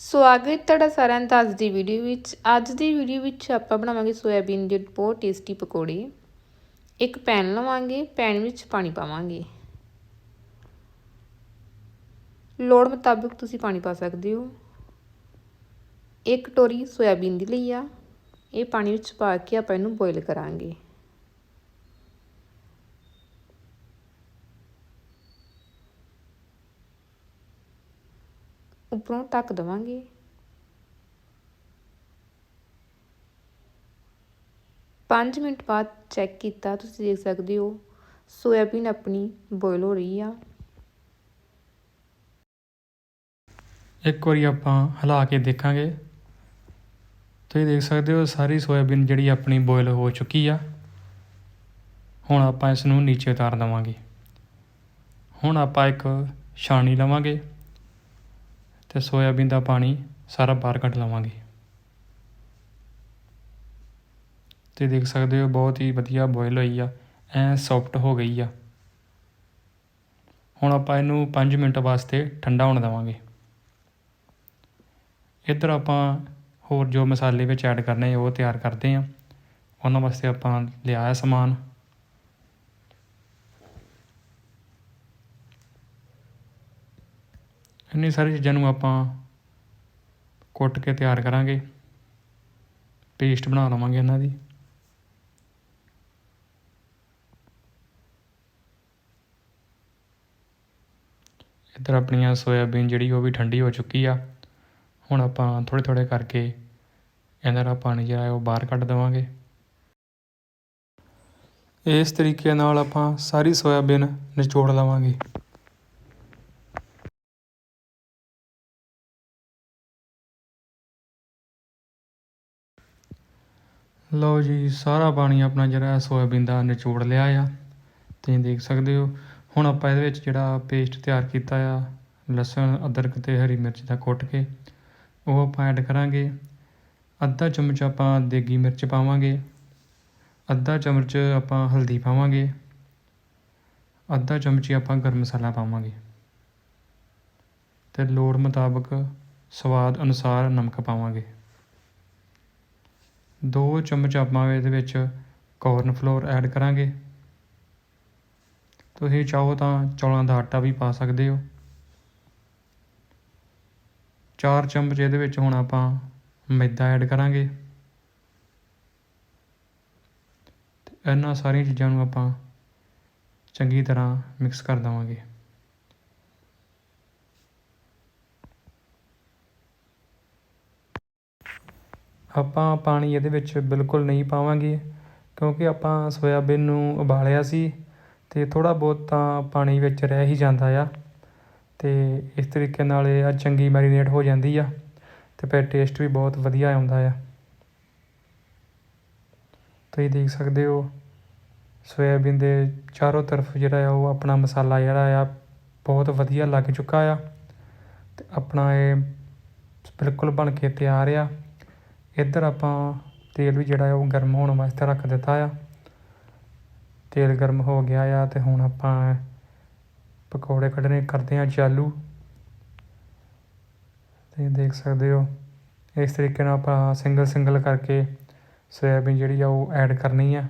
ਸਵਾਗਤ ਤੁਹਾਡਾ ਸਾਰਿਆਂ ਦਾ ਅੱਜ ਦੀ ਵੀਡੀਓ ਵਿੱਚ। ਅੱਜ ਦੀ ਵੀਡੀਓ ਵਿੱਚ ਆਪਾਂ ਬਣਾਵਾਂਗੇ ਸੋਇਆਬੀਨ ਦੇ ਬਹੁਤ ਟੇਸਟੀ ਪਕੌੜੇ। ਇੱਕ ਪੈਨ ਲਵਾਂਗੇ ਪੈਨ ਵਿੱਚ ਪਾਣੀ ਪਾਵਾਂਗੇ। ਲੋੜ ਮੁਤਾਬਕ ਤੁਸੀਂ ਪਾਣੀ ਪਾ ਸਕਦੇ ਹੋ। ਇੱਕ ਟੋਰੀ ਸੋਇਆਬੀਨ ਦੀ ਲਈ ਆ। ਇਹ ਪਾਣੀ ਵਿੱਚ ਪਾ ਕੇ ਆਪਾਂ ਇਹਨੂੰ ਬੋਇਲ ਕਰਾਂਗੇ। ਉੱਪਰੋਂ ਢੱਕ ਦਵਾਂਗੇ। ਪੰਜ ਮਿੰਟ ਬਾਅਦ ਚੈੱਕ ਕੀਤਾ, ਤੁਸੀਂ ਦੇਖ ਸਕਦੇ ਹੋ, ਸੋਇਆਬੀਨ ਆਪਣੀ ਬੋਇਲ ਹੋ ਰਹੀ ਆ। ਇੱਕ ਵਾਰੀ ਆਪਾਂ ਹਿਲਾ ਕੇ ਦੇਖਾਂਗੇ। ਤੁਸੀਂ ਦੇਖ ਸਕਦੇ ਹੋ, ਸਾਰੀ ਸੋਇਆਬੀਨ ਜਿਹੜੀ ਆਪਣੀ ਬੋਇਲ ਹੋ ਚੁੱਕੀ ਆ। ਹੁਣ ਆਪਾਂ ਇਸ ਨੂੰ ਨੀਚੇ ਉਤਾਰ ਦੇਵਾਂਗੇ। ਹੁਣ ਆਪਾਂ ਇੱਕ ਛਾਣੀ ਲਵਾਂਗੇ। ਤੇ ਸੋਇਆਬੀਨ ਦਾ ਪਾਣੀ ਸਾਰਾ ਬਾਹਰ ਕੱਢ ਲਵਾਂਗੇ। ਤੇ ਦੇਖ ਸਕਦੇ ਹੋ, ਬਹੁਤ ਹੀ ਵਧੀਆ ਬੋਇਲ ਹੋਈ ਆ। ਐ ਸੌਫਟ ਹੋ ਗਈ ਆ। ਹੁਣ ਆਪਾਂ ਇਹਨੂੰ 5 ਮਿੰਟ ਵਾਸਤੇ ਠੰਡਾ ਹੋਣ ਦੇਵਾਂਗੇ। ਇੱਧਰ ਆਪਾਂ ਹੋਰ ਜੋ ਮਸਾਲੇ ਵਿੱਚ ਐਡ ਕਰਨੇ ਉਹ ਤਿਆਰ ਕਰਦੇ ਆ। ਉਹਨਾਂ ਵਾਸਤੇ ਆਪਾਂ ਲਿਆਇਆ ਸਮਾਨ। ਇੰਨੀ ਸਾਰੀ ਚੀਜ਼ਾਂ ਨੂੰ ਆਪਾਂ ਕੁੱਟ ਕੇ ਤਿਆਰ ਕਰਾਂਗੇ। ਪੇਸਟ ਬਣਾ ਲਵਾਂਗੇ ਇਹਨਾਂ ਦੀ। ਇੱਧਰ ਆਪਣੀਆਂ ਸੋਇਆਬੀਨ ਜਿਹੜੀ ਉਹ ਵੀ ਠੰਡੀ ਹੋ ਚੁੱਕੀ ਆ। ਹੁਣ ਆਪਾਂ ਥੋੜ੍ਹੇ ਥੋੜ੍ਹੇ ਕਰਕੇ ਇਹਨਾਂ ਦਾ ਪਾਣੀ ਜਿਹੜਾ ਹੈ ਉਹ ਬਾਹਰ ਕੱਢ ਦੇਵਾਂਗੇ। ਇਸ ਤਰੀਕੇ ਨਾਲ ਆਪਾਂ ਸਾਰੀ ਸੋਇਆਬੀਨ ਨਿਚੋੜ ਲਵਾਂਗੇ। ਲਓ ਜੀ, ਸਾਰਾ ਪਾਣੀ ਆਪਣਾ ਜਿਹੜਾ ਸੋਇਆਬੀਨ ਦਾ ਨਿਚੋੜ ਲਿਆ ਆ। ਤੁਸੀਂ ਦੇਖ ਸਕਦੇ ਹੋ, ਹੁਣ ਆਪਾਂ ਇਹਦੇ ਵਿੱਚ ਜਿਹੜਾ ਪੇਸਟ ਤਿਆਰ ਕੀਤਾ ਆ, ਲਸਣ, ਅਦਰਕ ਤੇ ਹਰੀ ਮਿਰਚ ਦਾ ਕੁੱਟ ਕੇ, ਉਹ ਆਪਾਂ ਐਡ ਕਰਾਂਗੇ। ਅੱਧਾ ਚਮਚ ਆਪਾਂ ਦੇਗੀ ਮਿਰਚ ਪਾਵਾਂਗੇ, ਅੱਧਾ ਚਮਚ ਆਪਾਂ ਹਲਦੀ ਪਾਵਾਂਗੇ, ਅੱਧਾ ਚਮਚ ਆਪਾਂ ਗਰਮ ਮਸਾਲਾ ਪਾਵਾਂਗੇ। ਤੇ ਲੋੜ ਮੁਤਾਬਕ ਸਵਾਦ ਅਨੁਸਾਰ ਨਮਕ ਪਾਵਾਂਗੇ। ਦੋ ਚਮਚ ਆਪਾਂ ਇਹਦੇ ਵਿੱਚ ਕੋਰਨ ਫਲੋਰ ਐਡ ਕਰਾਂਗੇ। ਤੁਸੀਂ ਚਾਹੋ ਤਾਂ ਚੌਲਾਂ ਦਾ ਆਟਾ ਵੀ ਪਾ ਸਕਦੇ ਹੋ। ਚਾਰ ਚਮਚ ਇਹਦੇ ਵਿੱਚ ਹੁਣ ਆਪਾਂ ਮੈਦਾ ਐਡ ਕਰਾਂਗੇ। ਤੇ ਇਹਨਾਂ ਸਾਰੀਆਂ ਚੀਜ਼ਾਂ ਨੂੰ ਆਪਾਂ ਚੰਗੀ ਤਰ੍ਹਾਂ ਮਿਕਸ ਕਰ ਦੇਵਾਂਗੇ। ਆਪਾਂ ਪਾਣੀ ਇਹਦੇ ਵਿੱਚ ਬਿਲਕੁਲ ਨਹੀਂ ਪਾਵਾਂਗੇ ਕਿਉਂਕਿ ਆਪਾਂ ਸੋਇਆਬੀਨ ਨੂੰ ਉਬਾਲਿਆ ਸੀ ਅਤੇ ਥੋੜ੍ਹਾ ਬਹੁਤ ਤਾਂ ਪਾਣੀ ਵਿੱਚ ਰਹਿ ਹੀ ਜਾਂਦਾ ਆ ਅਤੇ ਇਸ ਤਰੀਕੇ ਨਾਲ ਇਹ ਆ ਚੰਗੀ ਮੈਰੀਨੇਟ ਹੋ ਜਾਂਦੀ ਆ ਅਤੇ ਫਿਰ ਟੇਸਟ ਵੀ ਬਹੁਤ ਵਧੀਆ ਆਉਂਦਾ ਆ। ਤੁਸੀਂ ਦੇਖ ਸਕਦੇ ਹੋ ਸੋਇਆਬੀਨ ਦੇ ਚਾਰੋਂ ਤਰਫ ਜਿਹੜਾ ਆ ਉਹ ਆਪਣਾ ਮਸਾਲਾ ਜਿਹੜਾ ਆ ਬਹੁਤ ਵਧੀਆ ਲੱਗ ਚੁੱਕਾ ਆ ਅਤੇ ਆਪਣਾ ਇਹ ਬਿਲਕੁਲ ਬਣ ਕੇ ਤਿਆਰ ਆ। ਇੱਧਰ ਆਪਾਂ ਤੇਲ ਵੀ ਜਿਹੜਾ ਆ ਉਹ ਗਰਮ ਹੋਣ ਵਾਸਤੇ ਰੱਖ ਦਿੱਤਾ ਆ। ਤੇਲ ਗਰਮ ਹੋ ਗਿਆ ਆ ਤੇ ਹੁਣ ਆਪਾਂ ਪਕੌੜੇ ਕੱਢਣੇ ਕਰਦੇ ਆ ਚਾਲੂ। ਤੁਸੀਂ ਦੇਖ ਸਕਦੇ ਹੋ, ਇਸ ਤਰੀਕੇ ਨਾਲ ਆਪਾਂ ਸਿੰਗਲ ਸਿੰਗਲ ਕਰਕੇ ਸੋਇਆਬੀਨ ਜਿਹੜੀ ਆ ਉਹ ਐਡ ਕਰਨੀ ਆ।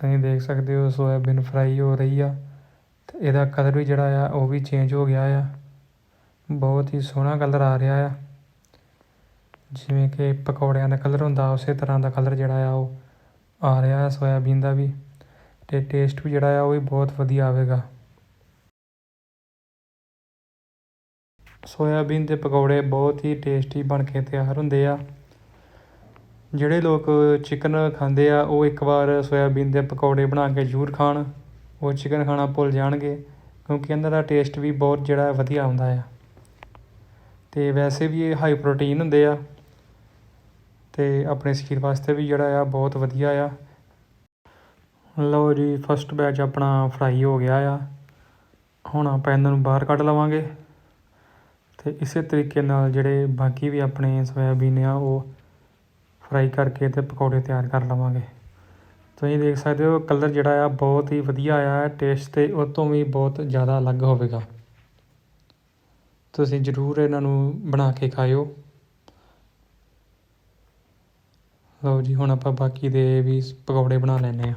ਤੁਸੀਂ ਦੇਖ ਸਕਦੇ ਹੋ ਸੋਇਆਬੀਨ ਫਰਾਈ ਹੋ ਰਹੀ ਆ ਅਤੇ ਇਹਦਾ ਕਲਰ ਵੀ ਜਿਹੜਾ ਆ ਉਹ ਵੀ ਚੇਂਜ ਹੋ ਗਿਆ ਆ। ਬਹੁਤ ਹੀ ਸੋਹਣਾ ਕਲਰ ਆ ਰਿਹਾ ਆ। ਜਿਵੇਂ ਕਿ ਪਕੌੜਿਆਂ ਦਾ ਕਲਰ ਹੁੰਦਾ, ਉਸੇ ਤਰ੍ਹਾਂ ਦਾ ਕਲਰ ਜਿਹੜਾ ਆ ਉਹ ਆ ਰਿਹਾ ਹੈ ਸੋਇਆਬੀਨ ਦਾ ਵੀ। ਅਤੇ ਟੇਸਟ ਵੀ ਜਿਹੜਾ ਆ ਉਹ ਵੀ ਬਹੁਤ ਵਧੀਆ ਆਵੇਗਾ। ਸੋਇਆਬੀਨ ਦੇ ਪਕੌੜੇ ਬਹੁਤ ਹੀ ਟੇਸਟੀ ਬਣ ਕੇ ਤਿਆਰ ਹੁੰਦੇ ਆ। ਜਿਹੜੇ ਲੋਕ ਚਿਕਨ ਖਾਂਦੇ ਆ, ਉਹ ਇੱਕ ਵਾਰ ਸੋਇਆਬੀਨ ਦੇ ਪਕੌੜੇ ਬਣਾ ਕੇ ਜ਼ਰੂਰ ਖਾਣ। ਉਹ ਚਿਕਨ ਖਾਣਾ ਭੁੱਲ ਜਾਣਗੇ, ਕਿਉਂਕਿ ਇਹਨਾਂ ਦਾ ਟੇਸਟ ਵੀ ਬਹੁਤ ਜਿਹੜਾ ਵਧੀਆ ਆਉਂਦਾ ਆ। ਅਤੇ ਵੈਸੇ ਵੀ ਇਹ ਹਾਈ ਪ੍ਰੋਟੀਨ ਹੁੰਦੇ ਆ। ਅਤੇ ਆਪਣੇ ਸਰੀਰ ਵਾਸਤੇ ਵੀ ਜਿਹੜਾ ਆ, ਬਹੁਤ ਵਧੀਆ ਆ। ਲਓ ਜੀ ਫਸਟ ਬੈਚ ਆਪਣਾ ਫਰਾਈ ਹੋ ਗਿਆ ਆ। ਹੁਣ ਆਪਾਂ ਇਹਨਾਂ ਨੂੰ ਬਾਹਰ ਕੱਢ ਲਵਾਂਗੇ। ਅਤੇ ਇਸੇ ਤਰੀਕੇ ਨਾਲ ਜਿਹੜੇ ਬਾਕੀ ਵੀ ਆਪਣੇ ਸੋਇਆਬੀਨ ਆ, ਉਹ ਫਰਾਈ ਕਰਕੇ ਅਤੇ ਪਕੌੜੇ ਤਿਆਰ ਕਰ ਲਵਾਂਗੇ। ਤੁਸੀਂ ਦੇਖ ਸਕਦੇ ਹੋ, ਕਲਰ ਜਿਹੜਾ ਆ ਬਹੁਤ ਹੀ ਵਧੀਆ ਆਇਆ ਹੈ ਟੇਸਟ ਤੇ ਉਹ ਤੋਂ ਵੀ ਬਹੁਤ ਜ਼ਿਆਦਾ ਅਲੱਗ ਹੋਵੇਗਾ। ਤੁਸੀਂ ਜ਼ਰੂਰ ਇਹਨਾਂ ਨੂੰ ਬਣਾ ਕੇ ਖਾਇਓ। ਲਓ ਜੀ, ਹੁਣ ਆਪਾਂ ਬਾਕੀ ਦੇ ਵੀ ਪਕੌੜੇ ਬਣਾ ਲੈਂਦੇ ਆ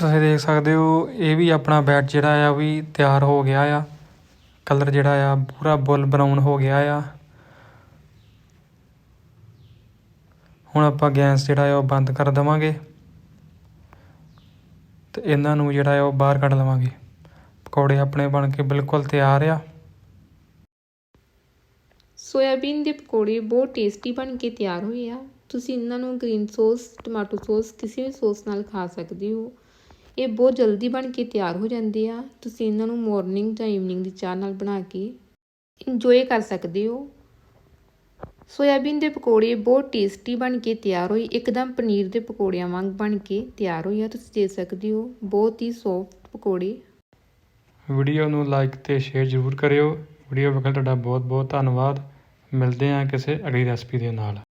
ਤੁਸੀਂ ਦੇਖ ਸਕਦੇ ਹੋ, ਇਹ ਵੀ ਆਪਣਾ ਬੈਟ ਜਿਹੜਾ ਆ ਉਹ ਵੀ ਤਿਆਰ ਹੋ ਗਿਆ ਆ। ਕਲਰ ਜਿਹੜਾ ਆ, ਪੂਰਾ ਬੁੱਲ ਬਰਾਊਨ ਹੋ ਗਿਆ ਆ। ਹੁਣ ਆਪਾਂ ਗੈਸ ਜਿਹੜਾ ਆ ਉਹ ਬੰਦ ਕਰ ਦੇਵਾਂਗੇ। ਤੇ ਇਹਨਾਂ ਨੂੰ ਜਿਹੜਾ ਆ ਉਹ ਬਾਹਰ ਕੱਢ ਲਵਾਂਗੇ। ਪਕੌੜੇ ਆਪਣੇ ਬਣ ਕੇ ਬਿਲਕੁਲ ਤਿਆਰ ਆ। ਸੋਇਆਬੀਨ ਦੇ ਪਕੌੜੇ ਬਹੁਤ ਟੇਸਟੀ ਬਣ ਕੇ ਤਿਆਰ ਹੋਏ ਆ। ਤੁਸੀਂ ਇਹਨਾਂ ਨੂੰ ਗ੍ਰੀਨ ਸੌਸ, ਟਮਾਟੋ ਸੌਸ, ਕਿਸੇ ਵੀ ਸੌਸ ਨਾਲ ਖਾ ਸਕਦੇ ਹੋ। ਇਹ ਬਹੁਤ ਜਲਦੀ ਬਣ ਕੇ ਤਿਆਰ ਹੋ ਜਾਂਦੇ ਆ। ਤੁਸੀਂ ਇਹਨਾਂ ਨੂੰ ਮਾਰਨਿੰਗ ਜਾਂ ਈਵਨਿੰਗ ਦੀ ਚਾਹ ਨਾਲ ਬਣਾ ਕੇ ਇੰਜੋਏ ਕਰ ਸਕਦੇ ਹੋ। ਸੋਇਆਬੀਨ ਦੇ ਪਕੌੜੇ ਬਹੁਤ ਟੇਸਟੀ ਬਣ ਕੇ ਤਿਆਰ ਹੋਈ ਇੱਕਦਮ ਪਨੀਰ ਦੇ ਪਕੌੜਿਆਂ ਵਾਂਗ ਬਣ ਕੇ ਤਿਆਰ ਹੋਈ ਆ। ਤੁਸੀਂ ਦੇ ਸਕਦੇ ਹੋ, ਬਹੁਤ ਹੀ ਸੌਫਟ ਪਕੌੜੇ। ਵੀਡੀਓ ਨੂੰ ਲਾਈਕ ਤੇ ਸ਼ੇਅਰ ਜ਼ਰੂਰ ਕਰਿਓ। ਵੀਡੀਓ ਵੇਖਣ ਤੁਹਾਡਾ ਬਹੁਤ ਬਹੁਤ ਧੰਨਵਾਦ। ਮਿਲਦੇ ਹਾਂ ਕਿਸੇ ਅਗਲੀ ਰੈਸਪੀ ਦੇ ਨਾਲ।